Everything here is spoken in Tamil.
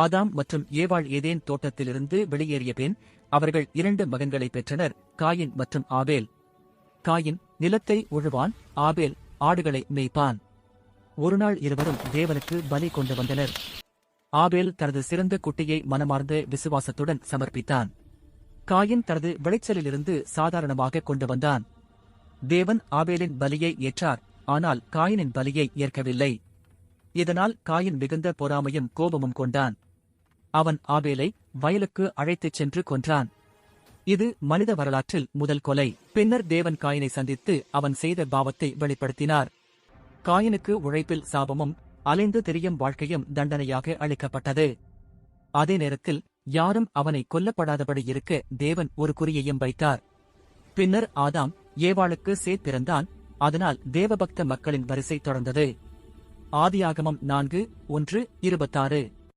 ஆதாம் மற்றும் ஏவாள் ஏதேன் தோட்டத்திலிருந்து வெளியேறிய பின் அவர்கள் இரண்டு மகன்களை பெற்றனர் காயின் மற்றும் ஆபேல். காயின் நிலத்தை உழுவான் ஆபேல் ஆடுகளை மேய்ப்பான். ஒருநாள் இருவரும் தேவனுக்கு பலி கொண்டு வந்தனர். ஆபேல் தனது சிறந்த குட்டியை மனமார்ந்த விசுவாசத்துடன் சமர்ப்பித்தான். காயின் தனது விளைச்சலிலிருந்து சாதாரணமாக கொண்டு வந்தான். தேவன் ஆபேலின் பலியை ஏற்றார் ஆனால் காயினின் பலியை ஏற்கவில்லை. இதனால் காயின் மிகுந்த பொறாமையும் கோபமும் கொண்டான். அவன் ஆபேலை வயலுக்கு அழைத்துச் சென்று கொன்றான். இது மனித வரலாற்றில் முதல் கொலை. பின்னர் தேவன் காயினை சந்தித்து அவன் செய்த பாவத்தை வெளிப்படுத்தினார். காயினுக்கு உழைப்பில் சாபமும் அலைந்து தெரியும் வாழ்க்கையும் தண்டனையாக அளிக்கப்பட்டது. அதே நேரத்தில் யாரும் அவனை கொல்லப்படாதபடி இருக்க தேவன் ஒரு குறியையும் வைத்தார். பின்னர் ஆதாம் ஏவாளுக்கு சேத் பிறந்தான். அதனால் தேவபக்த மக்களின் வரிசை தொடர்ந்தது. ஆதியாகமம் நான்கு ஒன்று இருபத்தாறு.